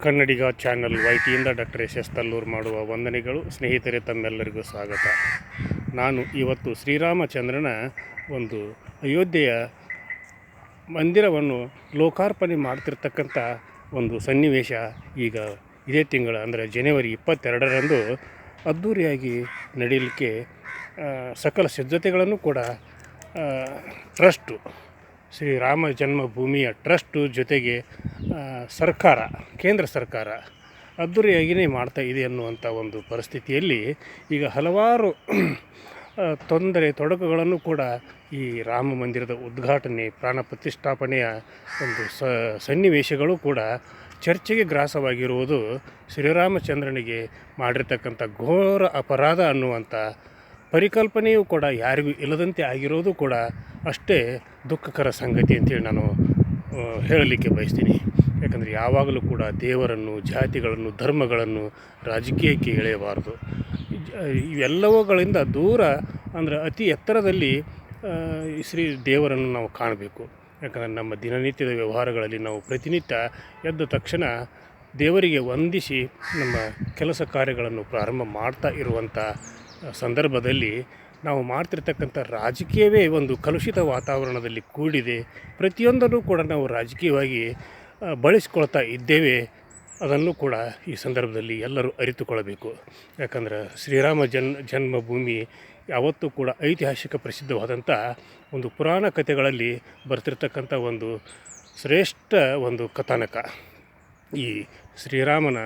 ಕನ್ನಡಿಗ channel ವೈಟಿಯಿಂದ doctor S S Tallur ಮಾಡುವ ವಂದನೆಗಳು. ಸ್ನೇಹಿತರೆ ತಮ್ಮೆಲ್ಲರಿಗೂ ಸ್ವಾಗತ. ನಾನು ಇವತ್ತು ಶ್ರೀರಾಮಚಂದ್ರನ ಒಂದು ಅಯೋಧ್ಯೆಯ ಮಂದಿರವನ್ನು ಲೋಕಾರ್ಪಣೆ ಮಾಡ್ತಿರ್ತಕ್ಕಂಥ ಒಂದು ಸನ್ನಿವೇಶ ಈಗ ಇದೇ ತಿಂಗಳ ಅಂದರೆ ಜನವರಿ ಇಪ್ಪತ್ತೆರಡರಂದು ಅದ್ಧೂರಿಯಾಗಿ ನಡೀಲಿಕ್ಕೆ ಆ, ಸಕಲ ಸಿದ್ಧತೆಗಳನ್ನು ಕೂಡ ಟ್ರಸ್ಟು ಶ್ರೀರಾಮ ಜನ್ಮಭೂಮಿಯ ಟ್ರಸ್ಟು ಜೊತೆಗೆ ಸರ್ಕಾರ, ಕೇಂದ್ರ ಸರ್ಕಾರ ಅದ್ಧೂರಿಯಾಗಿಯೇ ಮಾಡ್ತಾ ಇದೆ ಅನ್ನುವಂಥ ಒಂದು ಪರಿಸ್ಥಿತಿಯಲ್ಲಿ ಈಗ ಹಲವಾರು ತೊಂದರೆ ತೊಡಕುಗಳನ್ನು ಕೂಡ ಈ ರಾಮ ಮಂದಿರದ ಉದ್ಘಾಟನೆ, ಪ್ರಾಣ ಪ್ರತಿಷ್ಠಾಪನೆಯ ಒಂದು ಸನ್ನಿವೇಶಗಳು ಕೂಡ ಚರ್ಚೆಗೆ ಗ್ರಾಸವಾಗಿರುವುದು ಶ್ರೀರಾಮಚಂದ್ರನಿಗೆ ಮಾಡಿರ್ತಕ್ಕಂಥ ಘೋರ ಅಪರಾಧ ಅನ್ನುವಂಥ ಪರಿಕಲ್ಪನೆಯೂ ಕೂಡ ಯಾರಿಗೂ ಇಲ್ಲದಂತೆ ಆಗಿರೋದು ಕೂಡ ಅಷ್ಟೇ ದುಃಖಕರ ಸಂಗತಿ ಅಂತೇಳಿ ನಾನು ಹೇಳಲಿಕ್ಕೆ ಬಯಸ್ತೀನಿ. ಯಾಕಂದರೆ ಯಾವಾಗಲೂ ಕೂಡ ದೇವರನ್ನು, ಜಾತಿಗಳನ್ನು, ಧರ್ಮಗಳನ್ನು ರಾಜಕೀಯಕ್ಕೆ ಎಳೆಯಬಾರದು. ಇವೆಲ್ಲವುಗಳಿಂದ ದೂರ, ಅಂದರೆ ಅತಿ ಎತ್ತರದಲ್ಲಿ ಶ್ರೀ ದೇವರನ್ನು ನಾವು ಕಾಣಬೇಕು. ಯಾಕಂದರೆ ನಮ್ಮ ದಿನನಿತ್ಯದ ವ್ಯವಹಾರಗಳಲ್ಲಿ ನಾವು ಪ್ರತಿನಿತ್ಯ ಎದ್ದ ತಕ್ಷಣ ದೇವರಿಗೆ ವಂದಿಸಿ ನಮ್ಮ ಕೆಲಸ ಕಾರ್ಯಗಳನ್ನು ಪ್ರಾರಂಭ ಮಾಡ್ತಾ ಇರುವಂಥ ಸಂದರ್ಭದಲ್ಲಿ ನಾವು ಮಾಡ್ತಿರ್ತಕ್ಕಂಥ ರಾಜಕೀಯವೇ ಒಂದು ಕಲುಷಿತ ವಾತಾವರಣದಲ್ಲಿ ಕೂಡಿದೆ. ಪ್ರತಿಯೊಂದನ್ನು ಕೂಡ ನಾವು ರಾಜಕೀಯವಾಗಿ ಬಳಸ್ಕೊಳ್ತಾ ಇದ್ದೇವೆ. ಅದನ್ನು ಕೂಡ ಈ ಸಂದರ್ಭದಲ್ಲಿ ಎಲ್ಲರೂ ಅರಿತುಕೊಳ್ಳಬೇಕು. ಯಾಕಂದ್ರೆ ಶ್ರೀರಾಮ ಜನ್, ಜನ್ಮಭೂಮಿ ಯಾವತ್ತೂ ಕೂಡ ಐತಿಹಾಸಿಕ ಪ್ರಸಿದ್ಧವಾದಂಥ ಒಂದು ಪುರಾಣ ಕಥೆಗಳಲ್ಲಿ ಬರ್ತಿರ್ತಕ್ಕಂಥ ಒಂದು ಶ್ರೇಷ್ಠ ಒಂದು ಕಥಾನಕ. ಈ ಶ್ರೀರಾಮನ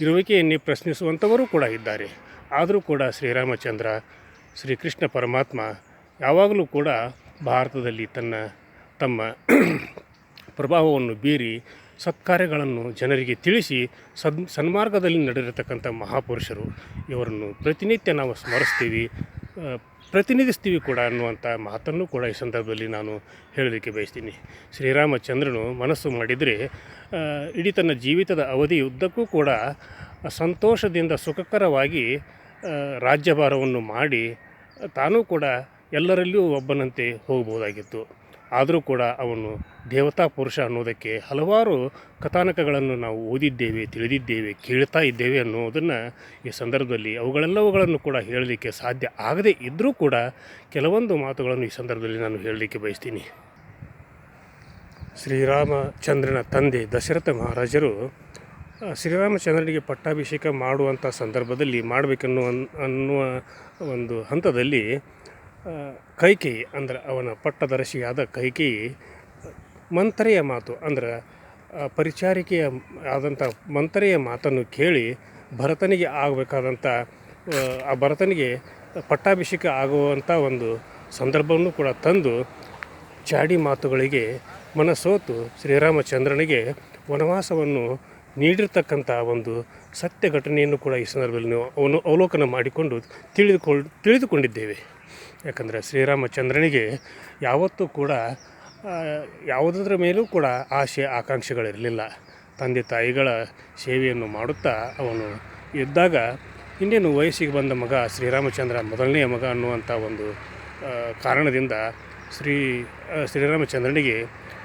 ಇರುವಿಕೆಯನ್ನೇ ಪ್ರಶ್ನಿಸುವಂಥವರು ಕೂಡ ಇದ್ದಾರೆ. ಆದರೂ ಕೂಡ ಶ್ರೀರಾಮಚಂದ್ರ, ಶ್ರೀಕೃಷ್ಣ ಪರಮಾತ್ಮ ಯಾವಾಗಲೂ ಕೂಡ ಭಾರತದಲ್ಲಿ ತನ್ನ, ತಮ್ಮ ಪ್ರಭಾವವನ್ನು ಬೀರಿ ಸತ್ಕಾರ್ಯಗಳನ್ನು ಜನರಿಗೆ ತಿಳಿಸಿ ಸದ್ ಸನ್ಮಾರ್ಗದಲ್ಲಿ ನಡೆದಿರತಕ್ಕಂಥ ಮಹಾಪುರುಷರು. ಇವರನ್ನು ಪ್ರತಿನಿತ್ಯ ನಾವು ಸ್ಮರಿಸ್ತೀವಿ ಪ್ರತಿನಿಧಿಸ್ತೀವಿ ಕೂಡ ಅನ್ನುವಂಥ ಮಾತನ್ನು ಕೂಡ ಈ ಸಂದರ್ಭದಲ್ಲಿ ನಾನು ಹೇಳಲಿಕ್ಕೆ ಬಯಸ್ತೀನಿ. ಶ್ರೀರಾಮಚಂದ್ರನು ಮನಸ್ಸು ಮಾಡಿದರೆ ಇಡೀ ತನ್ನ ಜೀವಿತದ ಅವಧಿಯುದ್ದಕ್ಕೂ ಕೂಡ ಸಂತೋಷದಿಂದ ಸುಖಕರವಾಗಿ ರಾಜ್ಯಭಾರವನ್ನು ಮಾಡಿ ತಾನೂ ಕೂಡ ಎಲ್ಲರಲ್ಲಿಯೂ ಒಬ್ಬನಂತೆ ಹೋಗಬಹುದಾಗಿತ್ತು. ಆದರೂ ಕೂಡ ಅವನು ದೇವತಾ ಪುರುಷ ಅನ್ನೋದಕ್ಕೆ ಹಲವಾರು ಕಥಾನಕಗಳನ್ನು ನಾವು ಓದಿದ್ದೇವೆ, ತಿಳಿದಿದ್ದೇವೆ, ಕೇಳ್ತಾ ಇದ್ದೇವೆ ಅನ್ನೋದನ್ನು ಈ ಸಂದರ್ಭದಲ್ಲಿ ಅವುಗಳೆಲ್ಲವುಗಳನ್ನು ಕೂಡ ಹೇಳಲಿಕ್ಕೆ ಸಾಧ್ಯ ಆಗದೇ ಇದ್ದರೂ ಕೂಡ ಕೆಲವೊಂದು ಮಾತುಗಳನ್ನು ಈ ಸಂದರ್ಭದಲ್ಲಿ ನಾನು ಹೇಳಲಿಕ್ಕೆ ಬಯಸ್ತೀನಿ. ಶ್ರೀರಾಮಚಂದ್ರನ ತಂದೆ ದಶರಥ ಮಹಾರಾಜರು ಶ್ರೀರಾಮಚಂದ್ರನಿಗೆ ಪಟ್ಟಾಭಿಷೇಕ ಮಾಡುವಂಥ ಸಂದರ್ಭದಲ್ಲಿ ಮಾಡಬೇಕನ್ನುವ ಅನ್ನುವ ಒಂದು ಹಂತದಲ್ಲಿ ಕೈಕೇಯಿ ಅಂದರೆ ಅವನ ಪಟ್ಟದರ್ಶಿಯಾದ ಕೈಕೇಯಿ ಮಂತ್ರೆಯ ಮಾತು, ಅಂದ್ರೆ ಪರಿಚಾರಿಕೆಯ ಆದಂಥ ಮಂತ್ರೆಯ ಮಾತನ್ನು ಕೇಳಿ ಭರತನಿಗೆ ಆಗಬೇಕಾದಂಥ, ಆ ಭರತನಿಗೆ ಪಟ್ಟಾಭಿಷೇಕ ಆಗುವಂಥ ಒಂದು ಸಂದರ್ಭವನ್ನು ಕೂಡ ತಂದು ಚಾಡಿ ಮಾತುಗಳಿಗೆ ಮನಸೋತು ಶ್ರೀರಾಮಚಂದ್ರನಿಗೆ ವನವಾಸವನ್ನು ನೀಡಿರ್ತಕ್ಕಂಥ ಒಂದು ಸತ್ಯ ಘಟನೆಯನ್ನು ಕೂಡ ಈ ಸಂದರ್ಭದಲ್ಲಿ ಅವನು ಅವಲೋಕನ ಮಾಡಿಕೊಂಡು ತಿಳಿದುಕೊಳ್ಳ ತಿಳಿದುಕೊಂಡಿದ್ದೇವೆ. ಯಾಕಂದರೆ ಶ್ರೀರಾಮಚಂದ್ರನಿಗೆ ಯಾವತ್ತೂ ಕೂಡ ಯಾವುದರ ಮೇಲೂ ಕೂಡ ಆಶೆ ಆಕಾಂಕ್ಷೆಗಳಿರಲಿಲ್ಲ. ತಂದೆ, ತಾಯಿಗಳ ಸೇವೆಯನ್ನು ಮಾಡುತ್ತಾ ಅವನು ಇದ್ದಾಗ ಇನ್ನೇನು ವಯಸ್ಸಿಗೆ ಬಂದ ಮಗ ಶ್ರೀರಾಮಚಂದ್ರ ಮೊದಲನೆಯ ಮಗ ಅನ್ನುವಂಥ ಒಂದು ಕಾರಣದಿಂದ ಶ್ರೀ ಶ್ರೀರಾಮಚಂದ್ರನಿಗೆ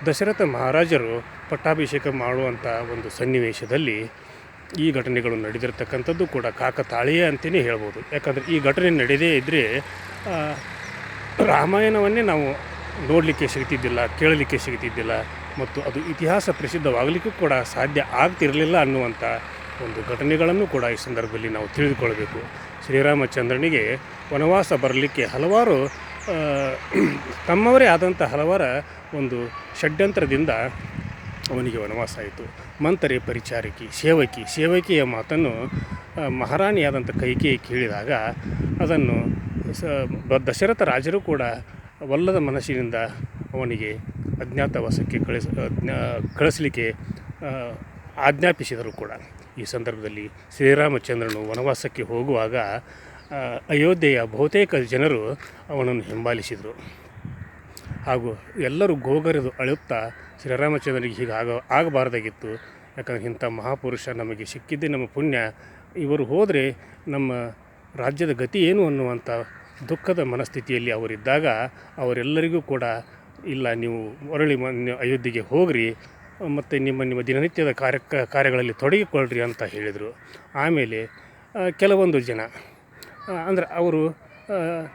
ದಶರಥ ಮಹಾರಾಜರು ಪಟ್ಟಾಭಿಷೇಕ ಮಾಡುವಂಥ ಒಂದು ಸನ್ನಿವೇಶದಲ್ಲಿ ಈ ಘಟನೆಗಳು ನಡೆದಿರ್ತಕ್ಕಂಥದ್ದು ಕೂಡ ಕಾಕತಾಳೀಯ ಅಂತಲೇ ಹೇಳ್ಬೋದು. ಯಾಕಂದರೆ ಈ ಘಟನೆ ನಡೆದೇ ಇದ್ದರೆ ರಾಮಾಯಣವನ್ನೇ ನಾವು ನೋಡಲಿಕ್ಕೆ ಸಿಗ್ತಿದ್ದಿಲ್ಲ, ಕೇಳಲಿಕ್ಕೆ ಸಿಗ್ತಿದ್ದಿಲ್ಲ, ಮತ್ತು ಅದು ಇತಿಹಾಸ ಪ್ರಸಿದ್ಧವಾಗಲಿಕ್ಕೂ ಕೂಡ ಸಾಧ್ಯ ಆಗ್ತಿರಲಿಲ್ಲ ಅನ್ನುವಂಥ ಒಂದು ಘಟನೆಗಳನ್ನು ಕೂಡ ಈ ಸಂದರ್ಭದಲ್ಲಿ ನಾವು ತಿಳಿದುಕೊಳ್ಬೇಕು. ಶ್ರೀರಾಮಚಂದ್ರನಿಗೆ ವನವಾಸ ಬರಲಿಕ್ಕೆ ಹಲವಾರು ತಮ್ಮವರೇ ಆದಂಥ ಹಲವಾರ ಒಂದು ಷಡ್ಯಂತ್ರದಿಂದ ಅವನಿಗೆ ವನವಾಸ ಆಯಿತು ಮಂತರೆ ಪರಿಚಾರಕಿ, ಸೇವಕಿ, ಸೇವಕಿಯ ಮಾತನ್ನು ಮಹಾರಾಣಿಯಾದಂಥ ಕೈಕೇಯಿ ಕೇಳಿದಾಗ ಅದನ್ನು ದಶರಥ ರಾಜರು ಕೂಡ ವಲ್ಲದ ಮನಸ್ಸಿನಿಂದ ಅವನಿಗೆ ಅಜ್ಞಾತವಾಸಕ್ಕೆ ಕಳಿಸ ಕಳಿಸಲಿಕ್ಕೆ ಆಜ್ಞಾಪಿಸಿದರು ಕೂಡ. ಈ ಸಂದರ್ಭದಲ್ಲಿ ಶ್ರೀರಾಮಚಂದ್ರನು ವನವಾಸಕ್ಕೆ ಹೋಗುವಾಗ ಅಯೋಧ್ಯೆಯ ಬಹುತೇಕ ಜನರು ಅವನನ್ನು ಹಿಂಬಾಲಿಸಿದರು. ಹಾಗೂ ಎಲ್ಲರೂ ಗೋಗರೆದು ಅಳುತ್ತಾ ಶ್ರೀರಾಮಚಂದ್ರನಿಗೆ ಹೀಗೆ ಆಗ ಆಗಬಾರ್ದಾಗಿತ್ತು. ಯಾಕಂದರೆ ಇಂಥ ಮಹಾಪುರುಷ ನಮಗೆ ಸಿಕ್ಕಿದ್ದೇ ನಮ್ಮ ಪುಣ್ಯ. ಇವರು ಹೋದರೆ ನಮ್ಮ ರಾಜ್ಯದ ಗತಿ ಏನು ಅನ್ನುವಂಥ ದುಃಖದ ಮನಸ್ಥಿತಿಯಲ್ಲಿ ಅವರಿದ್ದಾಗ ಅವರೆಲ್ಲರಿಗೂ ಕೂಡ, ಇಲ್ಲ ನೀವು ಮರಳಿ ಅಯೋಧ್ಯೆಗೆ ಹೋಗ್ರಿ, ಮತ್ತು ನಿಮ್ಮ ನಿಮ್ಮ ದಿನನಿತ್ಯದ ಕಾರ್ಯ ಕಾರ್ಯಗಳಲ್ಲಿ ತೊಡಗಿಕೊಳ್ಳ್ರಿ ಅಂತ ಹೇಳಿದರು. ಆಮೇಲೆ ಕೆಲವೊಂದು ಜನ ಅಂದರೆ ಅವರು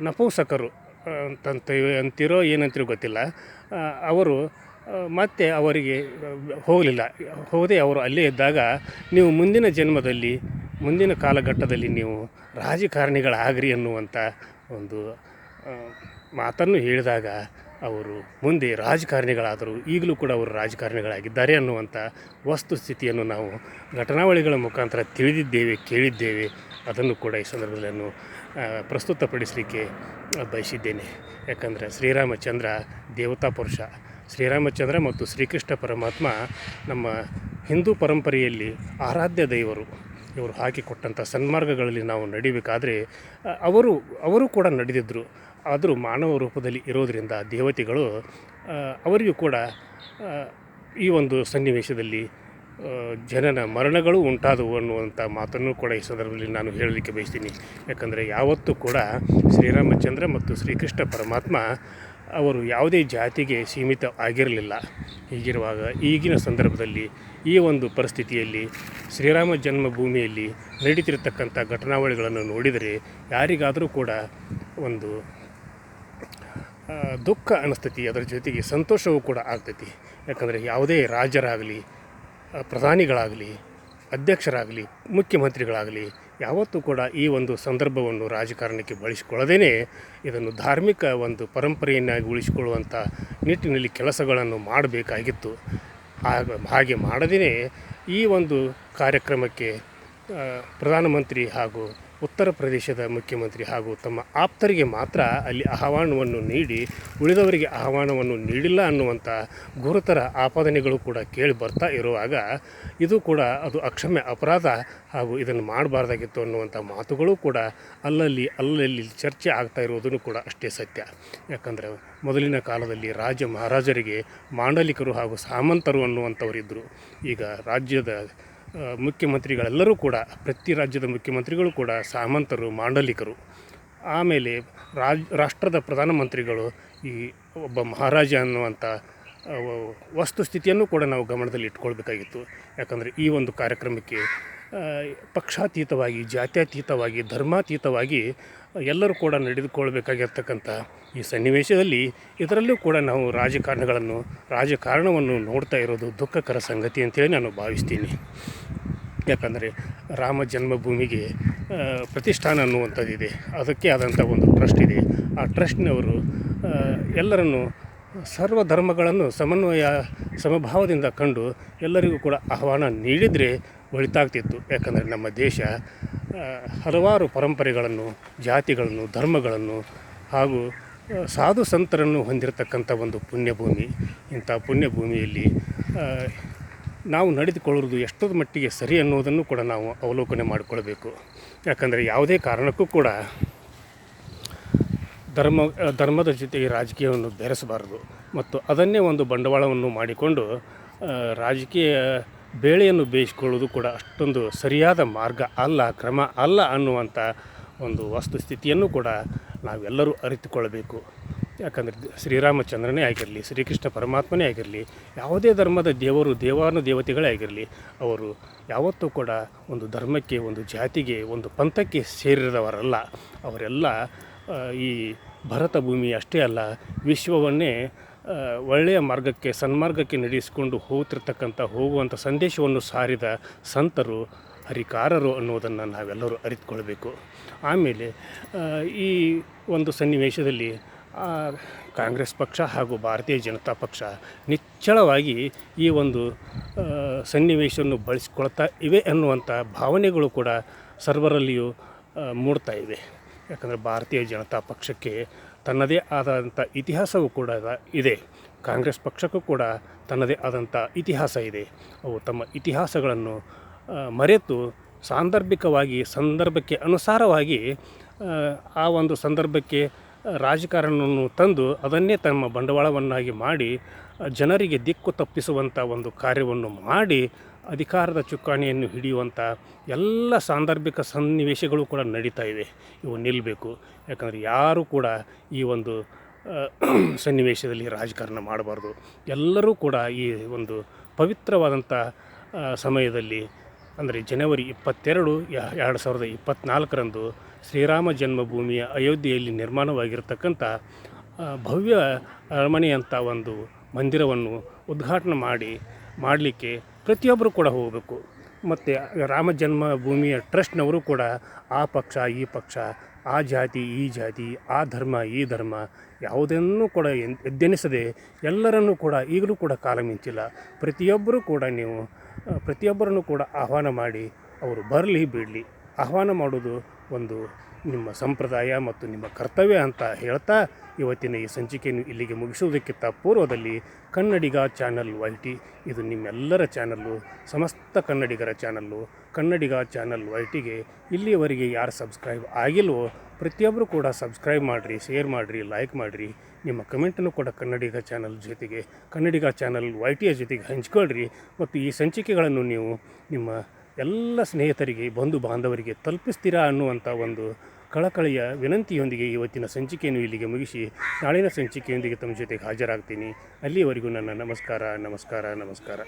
ನಪೋಸಕರು ಅಂತಂತ ಅಂತೀರೋ ಏನಂತೀರೋ ಗೊತ್ತಿಲ್ಲ. ಅವರು ಮತ್ತೆ ಅವರಿಗೆ ಹೋಗಲಿಲ್ಲ. ಹೋದೆ ಅವರು ಅಲ್ಲೇ ಇದ್ದಾಗ ನೀವು ಮುಂದಿನ ಜನ್ಮದಲ್ಲಿ, ಮುಂದಿನ ಕಾಲಘಟ್ಟದಲ್ಲಿ ನೀವು ರಾಜಕಾರಣಿಗಳಾಗ್ರಿ ಅನ್ನುವಂಥ ಒಂದು ಮಾತನ್ನು ಹೇಳಿದಾಗ ಅವರು ಮುಂದೆ ರಾಜಕಾರಣಿಗಳಾದರು ಈಗಲೂ ಕೂಡ ಅವರು ರಾಜಕಾರಣಿಗಳಾಗಿದ್ದಾರೆ ಅನ್ನುವಂಥ ವಸ್ತುಸ್ಥಿತಿಯನ್ನು ನಾವು ಘಟನಾವಳಿಗಳ ಮುಖಾಂತರ ತಿಳಿದಿದ್ದೇವೆ, ಕೇಳಿದ್ದೇವೆ. ಅದನ್ನು ಕೂಡ ಈ ಸಂದರ್ಭದಲ್ಲಿ ಪ್ರಸ್ತುತಪಡಿಸಲಿಕ್ಕೆ ಬಯಸಿದ್ದೇನೆ. ಯಾಕಂದರೆ ಶ್ರೀರಾಮಚಂದ್ರ ದೇವತಾ ಪುರುಷ. ಶ್ರೀರಾಮಚಂದ್ರ ಮತ್ತು ಶ್ರೀಕೃಷ್ಣ ಪರಮಾತ್ಮ ನಮ್ಮ ಹಿಂದೂ ಪರಂಪರೆಯಲ್ಲಿ ಆರಾಧ್ಯ ದೈವರು. ಇವರು ಹಾಕಿಕೊಟ್ಟಂಥ ಸನ್ಮಾರ್ಗಗಳಲ್ಲಿ ನಾವು ನಡಿಬೇಕಾದರೆ ಅವರು ಅವರು ಕೂಡ ನಡೆದಿದ್ದರು ಆದರೂ ಮಾನವ ರೂಪದಲ್ಲಿ ಇರೋದರಿಂದ ದೇವತೆಗಳು ಅವರಿಗೂ ಕೂಡ ಈ ಒಂದು ಸನ್ನಿವೇಶದಲ್ಲಿ ಜನನ ಮರಣಗಳು ಉಂಟಾದವು ಅನ್ನುವಂಥ ಮಾತನ್ನು ಕೂಡ ಈ ಸಂದರ್ಭದಲ್ಲಿ ನಾನು ಹೇಳಲಿಕ್ಕೆ ಬಯಸ್ತೀನಿ. ಯಾಕಂದರೆ ಯಾವತ್ತೂ ಕೂಡ ಶ್ರೀರಾಮಚಂದ್ರ ಮತ್ತು ಶ್ರೀಕೃಷ್ಣ ಪರಮಾತ್ಮ ಅವರು ಯಾವುದೇ ಜಾತಿಗೆ ಸೀಮಿತ ಆಗಿರಲಿಲ್ಲ. ಹೀಗಿರುವಾಗ ಈಗಿನ ಸಂದರ್ಭದಲ್ಲಿ ಈ ಒಂದು ಪರಿಸ್ಥಿತಿಯಲ್ಲಿ ಶ್ರೀರಾಮ ಜನ್ಮಭೂಮಿಯಲ್ಲಿ ನಡೀತಿರತಕ್ಕಂಥ ಘಟನಾವಳಿಗಳನ್ನು ನೋಡಿದರೆ ಯಾರಿಗಾದರೂ ಕೂಡ ಒಂದು ದುಃಖ ಅನಿಸ್ತೈತಿ. ಅದರ ಜೊತೆಗೆ ಸಂತೋಷವೂ ಕೂಡ ಆಗ್ತೈತಿ. ಯಾಕಂದರೆ ಯಾವುದೇ ರಾಜರಾಗಲಿ ಪ್ರಧಾನಿಗಳಾಗಲಿ, ಅಧ್ಯಕ್ಷರಾಗಲಿ, ಮುಖ್ಯಮಂತ್ರಿಗಳಾಗಲಿ, ಯಾವತ್ತೂ ಕೂಡ ಈ ಒಂದು ಸಂದರ್ಭವನ್ನು ರಾಜಕಾರಣಕ್ಕೆ ಬಳಸಿಕೊಳ್ಳದೇ ಇದನ್ನು ಧಾರ್ಮಿಕ ಒಂದು ಪರಂಪರೆಯನ್ನಾಗಿ ಉಳಿಸಿಕೊಳ್ಳುವಂಥ ನಿಟ್ಟಿನಲ್ಲಿ ಕೆಲಸಗಳನ್ನು ಮಾಡಬೇಕಾಗಿತ್ತು. ಹಾಗೆ ಮಾಡದೇ ಈ ಒಂದು ಕಾರ್ಯಕ್ರಮಕ್ಕೆ ಪ್ರಧಾನಮಂತ್ರಿ ಹಾಗೂ ಉತ್ತರ ಪ್ರದೇಶದ ಮುಖ್ಯಮಂತ್ರಿ ಹಾಗೂ ತಮ್ಮ ಆಪ್ತರಿಗೆ ಮಾತ್ರ ಅಲ್ಲಿ ಆಹ್ವಾನವನ್ನು ನೀಡಿ ಉಳಿದವರಿಗೆ ಆಹ್ವಾನವನ್ನು ನೀಡಿಲ್ಲ ಅನ್ನುವಂಥ ಗುರುತರ ಆಪಾದನೆಗಳು ಕೂಡ ಕೇಳಿ ಬರ್ತಾ ಇರುವಾಗ ಇದು ಕೂಡ ಅದು ಅಕ್ಷಮ್ಯ ಅಪರಾಧ ಹಾಗೂ ಇದನ್ನು ಮಾಡಬಾರ್ದಾಗಿತ್ತು ಅನ್ನುವಂಥ ಮಾತುಗಳು ಕೂಡ ಅಲ್ಲಲ್ಲಿ ಅಲ್ಲಲ್ಲಿ ಚರ್ಚೆ ಆಗ್ತಾ ಇರುವುದನ್ನು ಕೂಡ ಅಷ್ಟೇ ಸತ್ಯ. ಯಾಕಂದರೆ ಮೊದಲಿನ ಕಾಲದಲ್ಲಿ ರಾಜ ಮಹಾರಾಜರಿಗೆ ಮಾಂಡಲಿಕರು ಹಾಗೂ ಸಾಮಂತರು ಅನ್ನುವಂಥವರಿದ್ದರು. ಈಗ ರಾಜ್ಯದ ಮುಖ್ಯಮಂತ್ರಿಗಳೆಲ್ಲರೂ ಕೂಡ, ಪ್ರತಿ ರಾಜ್ಯದ ಮುಖ್ಯಮಂತ್ರಿಗಳು ಕೂಡ, ಸಾಮಂತರು, ಮಾಂಡಲಿಕರು, ಆಮೇಲೆ ರಾಜ್, ರಾಷ್ಟ್ರದ ಪ್ರಧಾನಮಂತ್ರಿಗಳು ಈ ಒಬ್ಬ ಮಹಾರಾಜ ಅನ್ನುವಂಥ ವಸ್ತುಸ್ಥಿತಿಯನ್ನು ಕೂಡ ನಾವು ಗಮನದಲ್ಲಿ ಇಟ್ಕೊಳ್ಬೇಕಾಗಿತ್ತು. ಯಾಕಂದರೆ ಈ ಒಂದು ಕಾರ್ಯಕ್ರಮಕ್ಕೆ ಪಕ್ಷಾತೀತವಾಗಿ, ಜಾತ್ಯತೀತವಾಗಿ, ಧರ್ಮಾತೀತವಾಗಿ ಎಲ್ಲರೂ ಕೂಡ ನಡೆದುಕೊಳ್ಬೇಕಾಗಿರ್ತಕ್ಕಂಥ ಈ ಸನ್ನಿವೇಶದಲ್ಲಿ ಇದರಲ್ಲೂ ಕೂಡ ನಾವು ರಾಜಕಾರಣಗಳನ್ನು, ರಾಜಕಾರಣವನ್ನು ನೋಡ್ತಾ ಇರೋದು ದುಃಖಕರ ಸಂಗತಿ ಅಂತೇಳಿ ನಾನು ಭಾವಿಸ್ತೀನಿ. ಯಾಕಂದರೆ ರಾಮ ಜನ್ಮಭೂಮಿಗೆ ಪ್ರತಿಷ್ಠಾನ ಅನ್ನುವಂಥದ್ದಿದೆ. ಅದಕ್ಕೆ ಆದಂಥ ಒಂದು ಟ್ರಸ್ಟ್ ಇದೆ. ಆ ಟ್ರಸ್ಟ್ನವರು ಎಲ್ಲರನ್ನು ಸರ್ವ ಧರ್ಮಗಳನ್ನು ಸಮನ್ವಯ, ಸಮಭಾವದಿಂದ ಕಂಡು ಎಲ್ಲರಿಗೂ ಕೂಡ ಆಹ್ವಾನ ನೀಡಿದರೆ ಒಳಿತಾಗ್ತಿತ್ತು. ಯಾಕಂದರೆ ನಮ್ಮ ದೇಶ ಹಲವಾರು ಪರಂಪರೆಗಳನ್ನು, ಜಾತಿಗಳನ್ನು, ಧರ್ಮಗಳನ್ನು ಹಾಗೂ ಸಾಧು ಸಂತರನ್ನು ಹೊಂದಿರತಕ್ಕಂಥ ಒಂದು ಪುಣ್ಯಭೂಮಿ. ಇಂಥ ಪುಣ್ಯಭೂಮಿಯಲ್ಲಿ ನಾವು ನಡೆದುಕೊಳ್ಳುವುದು ಎಷ್ಟೊಂದು ಮಟ್ಟಿಗೆ ಸರಿ ಅನ್ನೋದನ್ನು ಕೂಡ ನಾವು ಅವಲೋಕನೆ ಮಾಡಿಕೊಳ್ಬೇಕು. ಯಾಕಂದರೆ ಯಾವುದೇ ಕಾರಣಕ್ಕೂ ಕೂಡ ಧರ್ಮ, ಧರ್ಮದ ಜೊತೆಗೆ ರಾಜಕೀಯವನ್ನು ಬೆರೆಸಬಾರದು. ಮತ್ತು ಅದನ್ನೇ ಒಂದು ಬಂಡವಾಳವನ್ನು ಮಾಡಿಕೊಂಡು ರಾಜಕೀಯ ಬೇಳೆಯನ್ನು ಬೇಯಿಸ್ಕೊಳ್ಳೋದು ಕೂಡ ಅಷ್ಟೊಂದು ಸರಿಯಾದ ಮಾರ್ಗ ಅಲ್ಲ, ಕ್ರಮ ಅಲ್ಲ ಅನ್ನುವಂಥ ಒಂದು ವಸ್ತುಸ್ಥಿತಿಯನ್ನು ಕೂಡ ನಾವೆಲ್ಲರೂ ಅರಿತುಕೊಳ್ಳಬೇಕು. ಯಾಕಂದರೆ ಶ್ರೀರಾಮಚಂದ್ರನೇ ಆಗಿರಲಿ, ಶ್ರೀಕೃಷ್ಣ ಪರಮಾತ್ಮನೇ ಆಗಿರಲಿ, ಯಾವುದೇ ಧರ್ಮದ ದೇವರು ದೇವಾನು ದೇವತೆಗಳೇ ಆಗಿರಲಿ, ಅವರು ಯಾವತ್ತೂ ಕೂಡ ಒಂದು ಧರ್ಮಕ್ಕೆ, ಒಂದು ಜಾತಿಗೆ, ಒಂದು ಪಂಥಕ್ಕೆ ಸೇರಿದವರಲ್ಲ. ಅವರೆಲ್ಲ ಈ ಭರತ ಭೂಮಿ ಅಷ್ಟೇ ಅಲ್ಲ, ವಿಶ್ವವನ್ನೇ ಒಳ್ಳೆಯ ಮಾರ್ಗಕ್ಕೆ, ಸನ್ಮಾರ್ಗಕ್ಕೆ ನಡೆಸಿಕೊಂಡು ಹೋಗ್ತಿರ್ತಕ್ಕಂಥ, ಹೋಗುವಂಥ ಸಂದೇಶವನ್ನು ಸಾರಿದ ಸಂತರು, ಹರಿಕಾರರು ಅನ್ನೋದನ್ನು ನಾವೆಲ್ಲರೂ ಅರಿತುಕೊಳ್ಬೇಕು. ಆಮೇಲೆ ಈ ಒಂದು ಸನ್ನಿವೇಶದಲ್ಲಿ ಕಾಂಗ್ರೆಸ್ ಪಕ್ಷ ಹಾಗೂ ಭಾರತೀಯ ಜನತಾ ಪಕ್ಷ ನಿಚ್ಚಳವಾಗಿ ಈ ಒಂದು ಸನ್ನಿವೇಶವನ್ನು ಬಳಸಿಕೊಳ್ತಾ ಇವೆ ಅನ್ನುವಂಥ ಭಾವನೆಗಳು ಕೂಡ ಸರ್ವರಲ್ಲಿಯೂ ಮೂಡ್ತಾ ಇವೆ. ಯಾಕಂದರೆ ಭಾರತೀಯ ಜನತಾ ಪಕ್ಷಕ್ಕೆ ತನ್ನದೇ ಆದಂಥ ಇತಿಹಾಸವೂ ಕೂಡ ಇದೆ. ಕಾಂಗ್ರೆಸ್ ಪಕ್ಷಕ್ಕೂ ಕೂಡ ತನ್ನದೇ ಆದಂಥ ಇತಿಹಾಸ ಇದೆ. ಅವು ತಮ್ಮ ಇತಿಹಾಸಗಳನ್ನು ಮರೆತು ಸಾಂದರ್ಭಿಕವಾಗಿ ಸಂದರ್ಭಕ್ಕೆ ಅನುಸಾರವಾಗಿ ಆ, ಒಂದು ಸಂದರ್ಭಕ್ಕೆ ರಾಜಕಾರಣವನ್ನು ತಂದು ಅದನ್ನೇ ತಮ್ಮ ಬಂಡವಾಳವನ್ನಾಗಿ ಮಾಡಿ ಜನರಿಗೆ ದಿಕ್ಕು ತಪ್ಪಿಸುವಂಥ ಒಂದು ಕಾರ್ಯವನ್ನು ಮಾಡಿ ಅಧಿಕಾರದ ಚುಕ್ಕಾಣಿಯನ್ನು ಹಿಡಿಯುವಂಥ ಎಲ್ಲ ಸಾಂದರ್ಭಿಕ ಸನ್ನಿವೇಶಗಳು ಕೂಡ ನಡೀತಾ ಇವೆ ಇವು ನಿಲ್ಲಬೇಕು ಯಾಕಂದರೆ ಯಾರೂ ಕೂಡ ಈ ಒಂದು ಸನ್ನಿವೇಶದಲ್ಲಿ ರಾಜಕಾರಣ ಮಾಡಬಾರ್ದು. ಎಲ್ಲರೂ ಕೂಡ ಈ ಒಂದು ಪವಿತ್ರವಾದಂಥ ಸಮಯದಲ್ಲಿ, ಅಂದರೆ ಜನವರಿ ಇಪ್ಪತ್ತೆರಡು ಎರಡು ಸಾವಿರದ ಇಪ್ಪತ್ತ್ನಾಲ್ಕರಂದು ಶ್ರೀರಾಮ ಜನ್ಮಭೂಮಿಯ ಅಯೋಧ್ಯೆಯಲ್ಲಿ ನಿರ್ಮಾಣವಾಗಿರತಕ್ಕಂಥ ಭವ್ಯ ಅರಮನೆಯಂಥ ಒಂದು ಮಂದಿರವನ್ನು ಉದ್ಘಾಟನೆ ಮಾಡಿ ಮಾಡಲಿಕ್ಕೆ ಪ್ರತಿಯೊಬ್ಬರು ಕೂಡ ಹೋಗಬೇಕು. ಮತ್ತು ರಾಮ ಜನ್ಮಭೂಮಿಯ ಟ್ರಸ್ಟ್ನವರು ಕೂಡ ಆ ಪಕ್ಷ, ಈ ಪಕ್ಷ, ಆ ಜಾತಿ, ಈ ಜಾತಿ, ಆ ಧರ್ಮ, ಈ ಧರ್ಮ ಯಾವುದನ್ನು ಕೂಡ ಎದ್ದೆನಿಸದೆ ಎಲ್ಲರನ್ನೂ ಕೂಡ, ಈಗಲೂ ಕೂಡ ಕಾಲ ಮಿಂಚಿಲ್ಲ. ಪ್ರತಿಯೊಬ್ಬರೂ ಕೂಡ ನೀವು, ಪ್ರತಿಯೊಬ್ಬರನ್ನು ಕೂಡ ಆಹ್ವಾನ ಮಾಡಿ, ಅವರು ಬರಲಿ, ಬಿಡಲಿ. ಆಹ್ವಾನ ಮಾಡೋದು ಒಂದು ನಿಮ್ಮ ಸಂಪ್ರದಾಯ ಮತ್ತು ನಿಮ್ಮ ಕರ್ತವ್ಯ ಅಂತ ಹೇಳ್ತಾ ಇವತ್ತಿನ ಈ ಸಂಚಿಕೆಯನ್ನು ಇಲ್ಲಿಗೆ ಮುಗಿಸುವುದಕ್ಕಿಂತ ಪೂರ್ವದಲ್ಲಿ ಕನ್ನಡಿಗ ಚಾನಲ್ ವೈ ಟಿ ಇದು ನಿಮ್ಮೆಲ್ಲರ ಚಾನಲ್ಲು, ಸಮಸ್ತ ಕನ್ನಡಿಗರ ಚಾನಲ್ಲು. ಕನ್ನಡಿಗ ಚಾನಲ್ ವೈ ಟಿಗೆ ಇಲ್ಲಿಯವರೆಗೆ ಯಾರು ಸಬ್ಸ್ಕ್ರೈಬ್ ಆಗಿಲ್ವೋ ಪ್ರತಿಯೊಬ್ಬರು ಕೂಡ ಸಬ್ಸ್ಕ್ರೈಬ್ ಮಾಡಿರಿ, ಶೇರ್ ಮಾಡಿರಿ, ಲೈಕ್ ಮಾಡಿರಿ. ನಿಮ್ಮ ಕಮೆಂಟನ್ನು ಕೂಡ ಕನ್ನಡಿಗ ಚಾನಲ್ ಜೊತೆಗೆ, ಕನ್ನಡಿಗ ಚಾನಲ್ ವೈ ಟಿಯ ಜೊತೆಗೆ ಹಂಚ್ಕೊಳ್ರಿ. ಮತ್ತು ಈ ಸಂಚಿಕೆಗಳನ್ನು ನೀವು ನಿಮ್ಮ ಎಲ್ಲ ಸ್ನೇಹಿತರಿಗೆ, ಬಂಧು ಬಾಂಧವರಿಗೆ ತಲುಪಿಸ್ತೀರಾ ಅನ್ನುವಂಥ ಒಂದು ಕಳಕಳಿಯ ವಿನಂತಿಯೊಂದಿಗೆ ಇವತ್ತಿನ ಸಂಚಿಕೆಯನ್ನು ಇಲ್ಲಿಗೆ ಮುಗಿಸಿ, ನಾಳಿನ ಸಂಚಿಕೆಯೊಂದಿಗೆ ತಮ್ಮ ಜೊತೆಗೆ ಹಾಜರಾಗ್ತೀನಿ. ಅಲ್ಲಿಯವರೆಗೂ ನನ್ನ ನಮಸ್ಕಾರ ನಮಸ್ಕಾರ ನಮಸ್ಕಾರ.